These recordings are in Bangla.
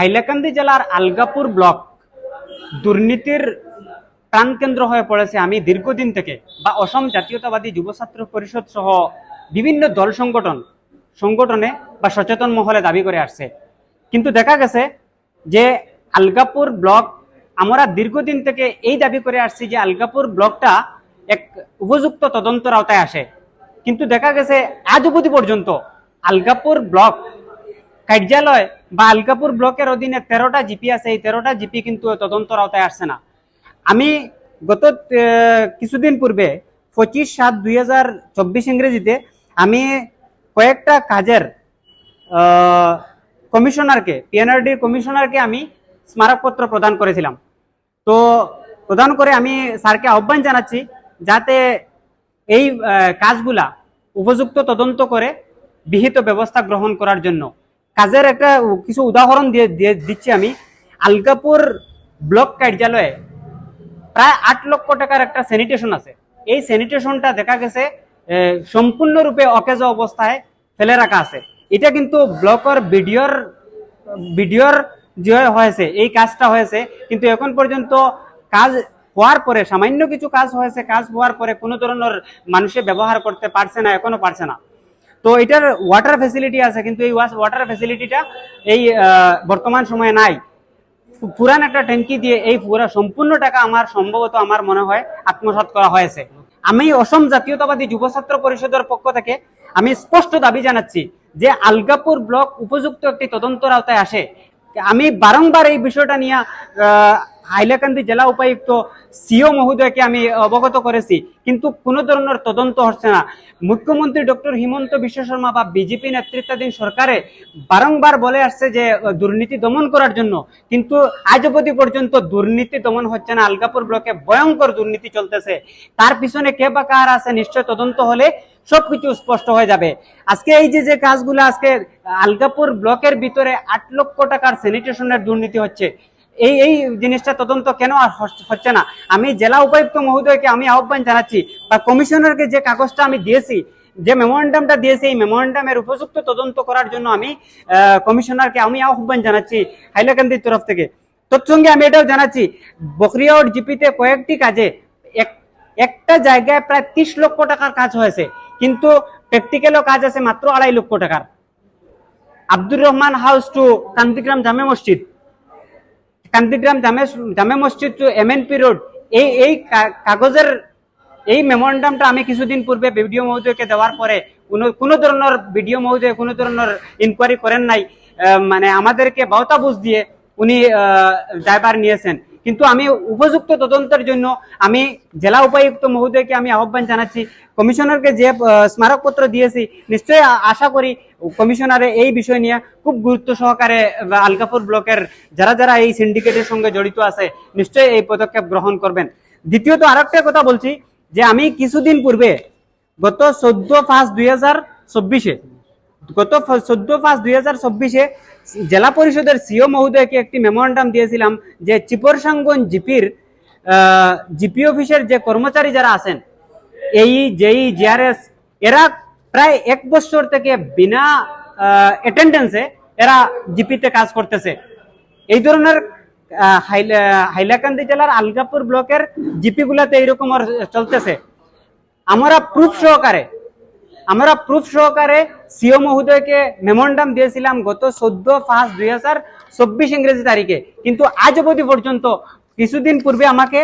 হাইলাকান্দি জেলার আলগাপুর ব্লক দুর্নীতির প্রাণকেন্দ্র হয়ে পড়েছে আমি দীর্ঘদিন থেকে বা অসম জাতীয়তাবাদী যুব ছাত্র পরিষদ সহ বিভিন্ন দল সংগঠন, সংগঠনে বা সচেতন মহলে দাবি করে আসছে। কিন্তু দেখা গেছে যে আলগাপুর ব্লক, আমরা দীর্ঘদিন থেকে এই দাবি করে আসছি যে আলগাপুর ব্লকটা এক উপযুক্ত তদন্তর আওতায় আসে। কিন্তু দেখা গেছে আজ অবধি পর্যন্ত আলগাপুর ব্লক কার্যালয় বা আলকাপুর ব্লকের অধীনে তেরোটা জিপি আছে, এই তেরোটা জিপি কিন্তু তদন্তর আওতায় আসছে না। আমি গত কিছুদিন পূর্বে পঁচিশ সাত দুই হাজার চব্বিশ ইংরেজিতে আমি কয়েকটা কাজের কমিশনারকে পিএনআরডির কমিশনারকে আমি স্মারকপত্র প্রদান করেছিলাম তো প্রদান করে আমি স্যারকে আহ্বান জানাচ্ছি যাতে এই কাজগুলা উপযুক্ত তদন্ত করে বিহিত ব্যবস্থা গ্রহণ করার জন্য। কাজের একটা কিছু উদাহরণ দিয়ে দিয়ে দিচ্ছি আমি। আলকাপুর ব্লক কার্যালয়ে প্রায় আট লক্ষ টাকার একটা স্যানিটেশন আছে। এই স্যানিটেশনটা দেখা গেছে সম্পূর্ণরূপে অকেজ অবস্থায় ফেলে রাখা আছে। এটা কিন্তু ব্লকের বিডিওর বিডিওর যে হয়েছে, এই কাজটা হয়েছে। কিন্তু এখন পর্যন্ত কাজ হওয়ার পরে, সামান্য কিছু কাজ হয়েছে, কাজ হওয়ার পরে কোনো ধরনের মানুষে ব্যবহার করতে পারছে না, এখনও পারছে না। তো এটার ওয়াটার ফেসিলিটি আছে, কিন্তু এই ওয়াটার ফেসিলিটিটা এই বর্তমান সময়ে নাই। পুরান একটা ট্যাঙ্কি দিয়ে এই পুরা সম্পূর্ণ টাকা আমার সম্ভবত আমার মনে হয় আত্মসাৎ করা হয়েছে। আমি অসম জাতীয়তাবাদী যুব ছাত্র পরিষদের পক্ষ থেকে আমি স্পষ্ট দাবি জানাচ্ছি যে আলগাপুর ব্লক উপযুক্ত একটি তদন্তর আওতায় আসে। আমি বারংবার এই বিষয়টা নিয়ে হাইলাকান্দি জেলা উপায়ুক্ত সিও মহোদয়কে আমি অবগত করেছি। কিন্তু কোনো ধরনের তদন্ত হচ্ছে না। মুখ্যমন্ত্রী ডক্টর হিমন্ত বিশ্ব শর্মা বা বিজেপি নেতৃত্বাধীন সরকারে বারংবার বলে আসছে যে দুর্নীতি দমন করার জন্য। কিন্তু আজ অবধি পর্যন্ত দুর্নীতি দমন হচ্ছে না। আলগাপুর ব্লকে ভয়ঙ্কর দুর্নীতি চলতেছে। তার পিছনে কে বা কার আছে নিশ্চয় তদন্ত হলে সবকিছু স্পষ্ট হয়ে যাবে। আজকে এই যে যে কাজগুলো আজকে আলগাপুর ব্লকের ভিতরে আট লক্ষ টাকার স্যানিটেশনের দুর্নীতি হচ্ছে। এই এই জিনিসটা তদন্ত কেন আর হচ্ছে না? আমি জেলা উপায়ুক্ত মহোদয়কে আমি আহ্বান জানাচ্ছি বা কমিশনারকে যে কাগজটা আমি দিয়েছি, যে মেমোরেন্ডামটা দিয়েছি, এই মেমোরেন্ডামের উপযুক্ত তদন্ত করার জন্য আমি কমিশনারকে আমি আহ্বান জানাচ্ছি হাইলাকান্দির তরফ থেকে। তৎসঙ্গে আমি এটাও জানাচ্ছি বকরিয়াউট জিপিতে কয়েকটি কাজে এক, একটা জায়গায় প্রায় ত্রিশ লক্ষ টাকার কাজ হয়েছে, কিন্তু প্র্যাকটিক্যালও কাজ আছে মাত্র আড়াই লক্ষ টাকার। আব্দুর রহমান হাউস টু কান্তিগ্রাম জামে মসজিদ। কান্তিগ্রাম জামে জামে মসজিদ টু এমএনপি রোড এই এই কাগজের এই মেমোরেন্ডামটা আমি কিছুদিন পূর্বে বিডিও মহোদয়কে দেওয়ার পরে কোনো কোনো ধরনের বিডিও মহোদয় কোনো ধরনের ইনকোয়ারি করেন নাই। মানে আমাদেরকে বাউতা বুঝ দিয়ে উনি আহ, নিয়েছেন। কিন্তু আমি উপযুক্ত তদন্তের জন্য আমি জেলা উপায়ুক্ত মহোদয়কে আমি আহ্বান জানাচ্ছি। কমিশনারকে যে স্মারকপত্র দিয়েছি, নিশ্চয়ই আশা করি কমিশনারে এই বিষয় নিয়ে খুব গুরুত্ব সহকারে আলকাপুর ব্লকের যারা যারা এই সিন্ডিকেটের সঙ্গে জড়িত আছে, নিশ্চয়ই এই পদক্ষেপ গ্রহণ করবেন। দ্বিতীয়ত আরেকটা কথা বলছি যে, আমি কিছুদিন পূর্বে গত চোদ্দ পাঁচ দুই হাজার চব্বিশে গত চোদ্দ পাঁচ দুই হাজার চব্বিশে জেলা পরিষদের সিও মহোদয়কে একটি মেমোরেন্ডাম দিয়েছিলাম যে চিপরসাঙ্গন জিপির জিপি অফিসের যে কর্মচারী যারা আছেন, এই জেই জিআরএস এরা প্রায় এক বছর থেকে বিনা অ্যাটেন্ডেন্সে এরা জিপিতে কাজ করতেছে। এই ধরনের হাইলা- হাইলাকান্দি জেলার আলগাপুর ব্লকের জিপি গুলাতে এইরকম চলতেছে। আমরা প্রুফ সহকারে আমরা প্রুফ সহকারে সিও মহোদয়কে মেমোরেন্ডাম দিয়েছিলাম গত চোদ্দ পাঁচ দুই হাজার চব্বিশ ইংরেজি তারিখে। কিন্তু আজ অবধি পর্যন্ত কিছুদিন পূর্বে আমাকে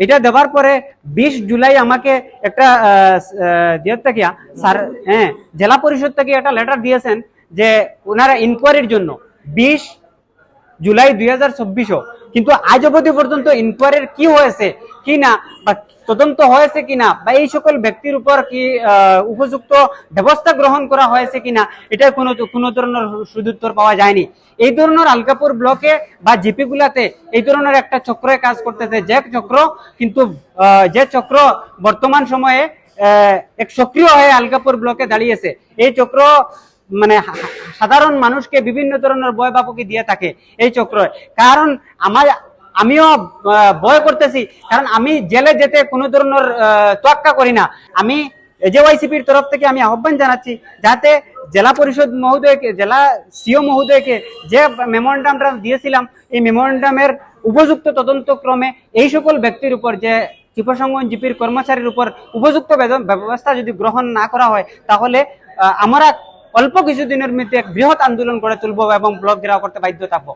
এটা দেওয়ার পরে বিশ জুলাই আমাকে একটা থেকে স্যার হ্যাঁ জেলা পরিষদ থেকে একটা লেটার দিয়েছেন যে ওনারা ইনকোয়ারির জন্য বিশ জুলাই দুই কিন্তু আজ অবধি পর্যন্ত ইনকোয়ারির কি হয়েছে কি না? বা তদন্ত হয়েছে কিনা বা এই সকল ব্যক্তির উপর কি উপযুক্ত ব্যবস্থা গ্রহণ করা হয়েছে কিনা এটা কোনো কোনো ধরনের সুদুত্তর পাওয়া যায়নি। এই ধরনের আলকাপুর ব্লকে বা জিপি গুলাতে এই ধরনের একটা চক্রে কাজ করতেছে। যে চক্র কিন্তু যে চক্র বর্তমান সময়ে এক সক্রিয় হয়ে আলকাপুর ব্লকে দাঁড়িয়েছে এই চক্র মানে সাধারণ মানুষকে বিভিন্ন ধরনের বয় বাপকি দিয়ে থাকে এই চক্র কারণ আমার আমিও ভয় করতেছি। কারণ আমি জেলে যেতে কোনো ধরনের তোয়াক্কা করি না। আমি এজেওয়াইসিপির তরফ থেকে আমি আহ্বান জানাচ্ছি যাতে জেলা পরিষদ মহোদয়কে, জেলা সিও মহোদয়কে যে মেমোরেন্ডামটা দিয়েছিলাম, এই মেমোরেন্ডামের উপযুক্ত তদন্তক্রমে এই সকল ব্যক্তির উপর যে চিপসঙ্গন জিপির কর্মচারীর উপর উপযুক্ত ব্যবস্থা যদি গ্রহণ না করা হয়, তাহলে আমরা অল্প কিছুদিনের মধ্যে এক বৃহৎ আন্দোলন গড়ে তুলব এবং ব্লক ঘেরাও করতে বাধ্য থাকব